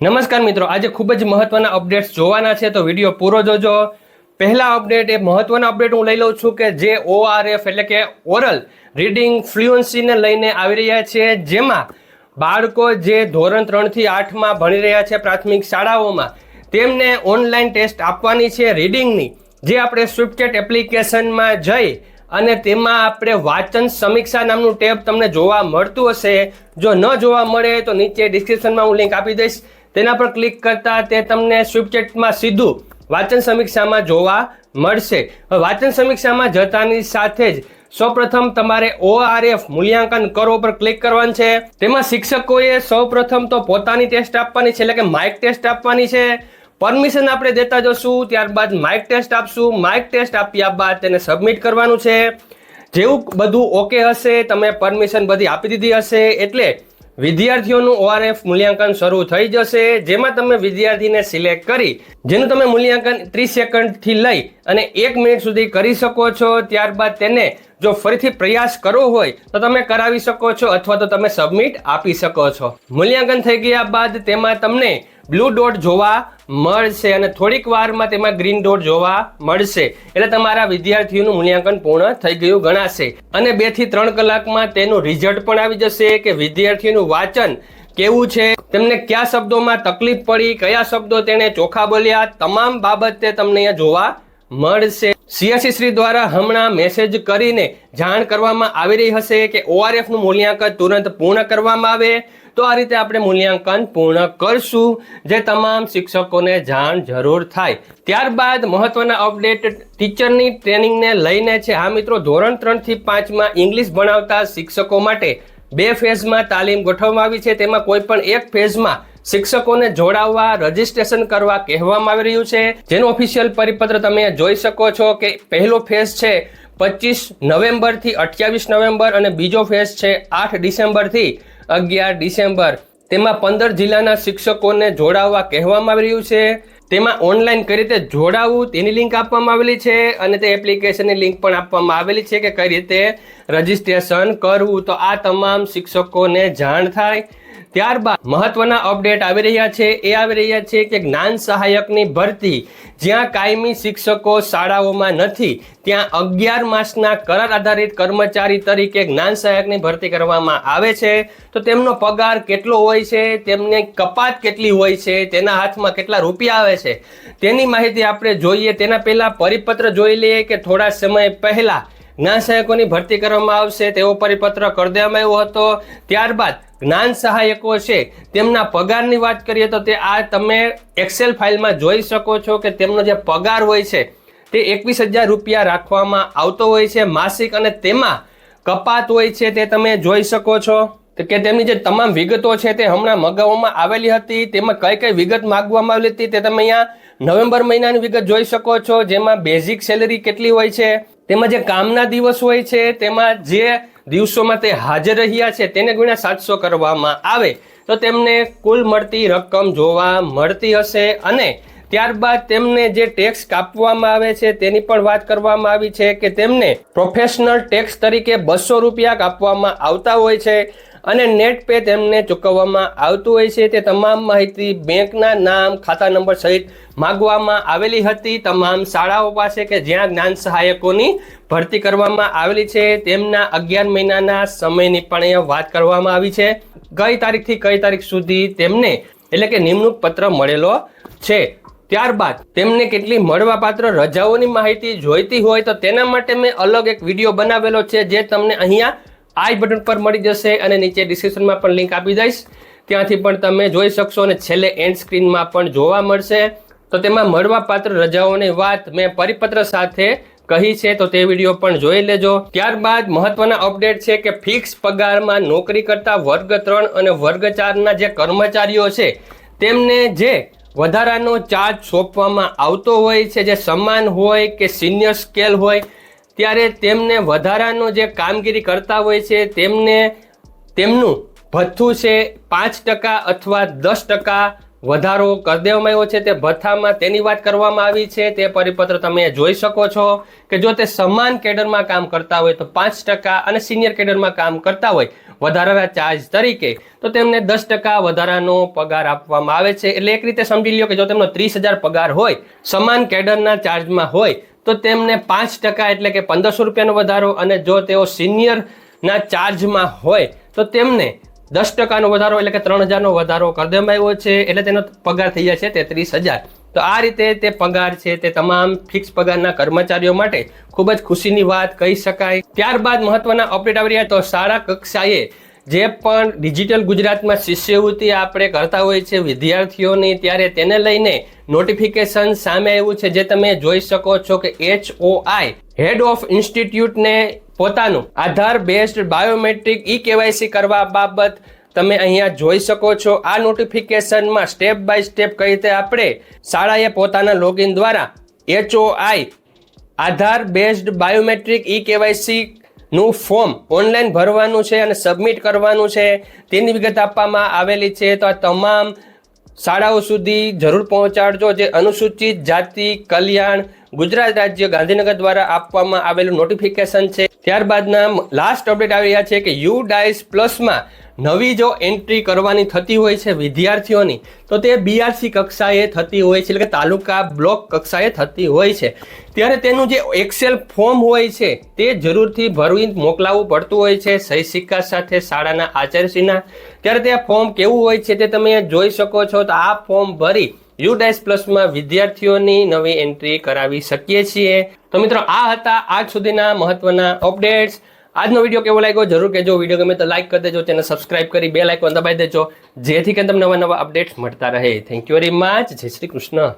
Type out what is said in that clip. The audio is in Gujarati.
નમસ્કાર મિત્રો, આજે ખૂબ જ મહત્વના અપડેટ્સ જોવાના છે, તો વીડિયો પૂરો જોજો. પહેલા અપડેટ એ મહત્વના અપડેટ હું લઈ લઉં છું કે જે ઓઆરએફ એટલે કે ઓરલ રીડિંગ ફ્લુઅન્સીને લઈને આવી રહ્યા છે, જેમાં બાળકો જે ધોરણ ત્રણથી આઠમાં ભણી રહ્યા છે પ્રાથમિક શાળાઓમાં, તેમને ઓનલાઈન ટેસ્ટ આપવાની છે રીડિંગની જે આપણે સ્વિફ્ટકેટ એપ્લિકેશનમાં જઈ અને તેમાં આપણે વાંચન સમીક્ષા નામનું ટેબ તમને જોવા મળતું હશે. જો ન જોવા મળે તો નીચે ડિસ્ક્રિપ્શનમાં હું લિંક આપી દઈશ. તેના પર ક્લિક કરતા તે તમને સ્વિફ્ટચેટમાં સીધું વાંચન સમીક્ષામાં જોવા મળશે. વાંચન સમીક્ષામાં જતાની સાથે જ સૌપ્રથમ તમારે ઓઆરએફ મૂલ્યાંકન કરો પર ક્લિક કરવાનું છે. તેમાં શિક્ષકોએ સૌપ્રથમ તો પોતાની ટેસ્ટ આપવાની છે, એટલે કે માઇક ટેસ્ટ આપવાની છે. પરમિશન આપણે દેતા જશું, ત્યારબાદ માઇક ટેસ્ટ આપશું. માઇક ટેસ્ટ આપ્યા બાદ તેને સબમિટ કરવાનું છે. જેવું બધું ઓકે હશે, તમે પરમિશન બધી આપી દીધી હશે, એટલે વિદ્યાર્થીઓનું ઓઆરએફ મૂલ્યાંકન શરૂ થઈ જશે, જેમાં તમે વિદ્યાર્થીને સિલેક્ટ કરી, જેનું તમે મૂલ્યાંકન ત્રીસ સેકન્ડથી લઈ અને એક મિનિટ સુધી કરી શકો છો, ત્યારબાદ તેને જો ફરીથી પ્રયાસ કરવો હોય, તો તમે કરાવી શકો છો અથવા તો તમે સબમિટ આપી શકો છો. મૂલ્યાંકન થઈ ગયા બાદ તેમાં તમને બ્લુ ડોટ જોવા મળશે અને થોડીક વારમાં તેમાં ગ્રીન ડોટ જોવા મળશે. એટલે તમારા વિદ્યાર્થીઓનું મૂલ્યાંકન પૂર્ણ થઈ ગયું ગણાશે. અને બેથી ત્રણ કલાકમાં તેનું રિઝલ્ટ પણ આવી જશે કે વિદ્યાર્થીનું વાંચન કેવું છે, તેમને કયા શબ્દોમાં તકલીફ પડી, કયા શબ્દો તેણે ચોખા બોલ્યા, તમામ બાબતે તમને અહીંયા જોવા મળશે. સીએસસી શ્રી દ્વારા હમણાં મેસેજ કરીને જાણ કરવામાં આવી રહી હશે કે ઓઆરએફનું મૂલ્યાંકન તુરંત પૂર્ણ કરવામાં આવે. તો આ રીતે આપણે મૂલ્યાંકન પૂર્ણ કરશું, જે તમામ શિક્ષકોને જાણ જરૂર થાય. ત્યારબાદ મહત્વના અપડેટ ટીચરની ટ્રેનિંગને લઈને છે. હા મિત્રો, ધોરણ ત્રણથી પાંચમાં ઇંગ્લિશ ભણાવતા શિક્ષકો માટે બે ફેઝમાં તાલીમ ગોઠવવામાં આવી છે. તેમાં કોઈ પણ એક ફેઝમાં શિક્ષકોને જોડાવવા, રજીસ્ટ્રેશન કરવા કહેવામાં આવી રહ્યું છે. જેનું ઓફિશિયલ પરિપત્ર તમે જોઈ શકો છો કે પહેલો ફેઝ છે પચીસ નવેમ્બરથી અઠ્યાવીસ નવેમ્બર અને બીજો ફેઝ છે આઠ ડિસેમ્બરથી અગિયાર ડિસેમ્બર. તેમાં પંદર જિલ્લાના શિક્ષકોને જોડાવવા કહેવામાં આવી રહ્યું છે. તેમાં ઓનલાઈન કઈ રીતે જોડાવવું તેની લિંક આપવામાં આવેલી છે અને તે એપ્લિકેશનની લિંક પણ આપવામાં આવેલી છે કે કઈ રીતે રજીસ્ટ્રેશન કરવું. તો આ તમામ શિક્ષકોને જાણ થાય. ત્યારબાદ મહત્વના અપડેટ આવી રહ્યા છે. એ આવી રહ્યા છે કે જ્ઞાન સહાયકની ભરતી જ્યાં કાયમી શિક્ષકો શાળાઓમાં નથી, ત્યાં અગિયાર માસના કરાર આધારિત કર્મચારી તરીકે જ્ઞાન સહાયકની ભરતી કરવામાં આવે છે. તો તેમનો પગાર કેટલો હોય છે? તેમને કપાત કેટલી હોય છે? તેના હાથમાં કેટલા રૂપિયા આવે છે? તેની માહિતી આપણે જોઈએ. તેના પહેલાં પરિપત્ર જોઈ લઈએ કે થોડા સમય પહેલાં જ્ઞાન સહાયકોની ભરતી કરવામાં આવશે. તેવો પરિપત્ર કરી દેવામાં આવ્યો હતો. ત્યારબાદ જ્ઞાન સહાયકો છે, તેમના પગારની વાત કરીએ તો તે આ તમે એક્સેલ ફાઇલમાં જોઈ શકો છો કે તેમનો જે પગાર હોય છે, તે એકવીસ હજાર રૂપિયા રાખવામાં આવતો હોય છે, માસિક અને તેમાં કપાત હોય છે તે તમે જોઈ શકો છો. કે તેમની જે તમામ વિગતો છે તે હમણાં મગાવવામાં આવેલી હતી, તેમાં કઈ કઈ વિગત માગવામાં આવેલી હતી તે તમે અહીંયા નવેમ્બર મહિનાની વિગત જોઈ શકો છો, જેમાં બેઝિક સેલેરી કેટલી હોય છે, તેમાં જે કામના દિવસ હોય છે, તેમાં જે દિવસોમાં તે હાજર રહ્યા છે, તેને ગુણ્યા સાતસો કરવામાં આવે, તો તેમને કુલ મળતી રકમ જોવા મળતી હશે અને ત્યારબાદ તેમને જે ટેક્સ કાપવામાં આવે છે, તેની પણ વાત કરવામાં આવી છે કે તેમને પ્રોફેશનલ ટેક્સ તરીકે બસો રૂપિયા કાપવામાં આવતા હોય છે. અને નેટ પે તેમને ચૂકવવામાં આવતું હોય છે. તે તમામ માહિતી બેંકના નામ, ખાતા નંબર સહિત માગવામાં આવેલી હતી. તમામ શાળાઓ પાસે કે જ્યાં જ્ઞાન સહાયકોની ભરતી કરવામાં આવેલી છે. તેમના અગિયાર મહિનાના સમયની પણ વાત કરવામાં આવી છે. કઈ તારીખથી કઈ તારીખ સુધી તેમને એટલે કે નિમણૂક પત્ર મળેલો છે. ત્યારબાદ તેમને કેટલી મળવાપાત્ર રજાઓની માહિતી જોઈતી હોય તો તેના માટે મેં અલગ એક વીડિયો બનાવેલો છે, જે તમને અહીંયા આઈ બટન પર મળી જશે અને નીચે ડિસ્ક્રિપ્શનમાં પણ લિંક આપી દઈશ. ત્યાંથી પણ તમે જોઈ શકશો અને છેલ્લે એન્ડ સ્ક્રીનમાં પણ જોવા મળશે. તો તેમાં મળવાપાત્ર રજાઓની વાત મેં પરિપત્ર સાથે કહી છે, તો તે વીડિયો પણ જોઈ લેજો. ત્યારબાદ મહત્વના અપડેટ છે કે ફિક્સ પગારમાં નોકરી કરતા વર્ગ ત્રણ અને વર્ગ ચારના જે કર્મચારીઓ છે, તેમને જે વધારાનો ચાર્જ સોંપવામાં આવતો હોય છે, જે સમાન હોય કે સિનિયર સ્કેલ હોય ત્યારે તેમને વધારાનો જે કામગીરી કરતા હોય છે, તેમને, તેમનું ભથ્થું છે પાંચ ટકા અથવા દસ ટકા વધારો કરી દેવામાં આવ્યો છે. તે ભથ્થામાં તેની વાત કરવામાં આવી છે. તે પરિપત્ર તમે જોઈ શકો છો કે જો તે સમાન કેડરમાં કામ કરતા હોય તો પાંચ ટકા અને સિનિયર કેડરમાં કામ કરતા હોય વધારાના ચાર્જ તરીકે, તો તેમને દસ ટકા વધારાનો પગાર આપવામાં આવે છે. એટલે એક રીતે સમજી લ્યો કે જો તેમનો ત્રીસ હજાર પગાર હોય, સમાન કેડરના ચાર્જમાં હોય તો તેમને પાંચ ટકા એટલે કે પંદરસો રૂપિયાનો વધારો અને જો તેઓ સિનિયરના ચાર્જમાં હોય, તો તેમને દસ ટકાનો વધારો એટલે કે ત્રણ હજારનો વધારો કરી આવ્યો છે. એટલે તેનો પગાર થઈ જાય છે તેત્રીસ હજાર. તો આ રીતે તે પગાર છે તે તમામ ફિક્સ પગારના કર્મચારીઓ માટે ખૂબ જ ખુશીની વાત કહી શકાય. ત્યારબાદ મહત્વના અપડેટ આવી રહ્યા તો શાળા કક્ષાએ જે પણ ડિજિટલ ગુજરાતમાં શિષ્યવૃત્તિ આપણે કરતા હોય છે વિદ્યાર્થીઓની, ત્યારે તેને લઈને નોટિફિકેશન સામે આવ્યું છે, જે તમે જોઈ શકો છો કે એચ આઈ હેડ ઓફ ઇન્સ્ટિટ્યૂટને પોતાનું Aadhaar based biometric E KYC કરવા બાબત તમે અહીંયા જોઈ શકો છો. આ નોટિફિકેશનમાં સ્ટેપ બાય સ્ટેપ કઈ રીતે આપણે શાળાએ પોતાના લોગિન દ્વારા HOI Aadhaar based biometric e KYC નું ફોર્મ ઓનલાઈન ભરવાનું છે અને સબમિટ કરવાનું છે. તેની વિગત આપવામાં આવેલી છે. તો આ તમામ શાળાઓ સુધી જરૂર પહોંચાડજો. જે અનુસૂચિત જાતિ કલ્યાણ ગુજરાત રાજ્ય ગાંધીનગર દ્વારા આપવામાં આવેલું નોટિફિકેશન છે. ત્યારબાદના લાસ્ટ અપડેટ આવી રહ્યા છે કે યુ ડાયસ પ્લસમાં નવી જો એન્ટ્રી કરવાની થતી હોય છે વિદ્યાર્થીઓની, તો તે બીઆરસી કક્ષાએ થતી હોય છે, એટલે કે તાલુકા બ્લોક કક્ષાએ થતી હોય છે. ત્યારે તેનું જે એક્સેલ ફોર્મ હોય છે, તે જરૂરથી ભરવી મોકલાવવું પડતું હોય છે સહી સિક્કા સાથે શાળાના આચાર્યશ્રીના. ત્યારે તે ફોર્મ કેવું હોય છે તે તમે જોઈ શકો છો, તો આ ફોર્મ ભરી યુ ડાયસ પ્લસમાં વિદ્યાર્થીઓની નવી એન્ટ્રી કરાવી શકીએ છીએ. તો મિત્રો, આ હતા આજ સુધીના મહત્વના અપડેટ્સ. આજનો વીડિયો કેવો લાગ્યો? જરૂર કહેજો. વીડિયો ગમે તો લાઈક કરી દેજો ચેનલ સબસ્ક્રાઇબ કરી બે લાઇકોન દબાઈ દેજો, જેથી કે તમને નવા નવા અપડેટ્સ મળતા રહે. થેન્ક યુ વેરી મચ જય શ્રી કૃષ્ણ.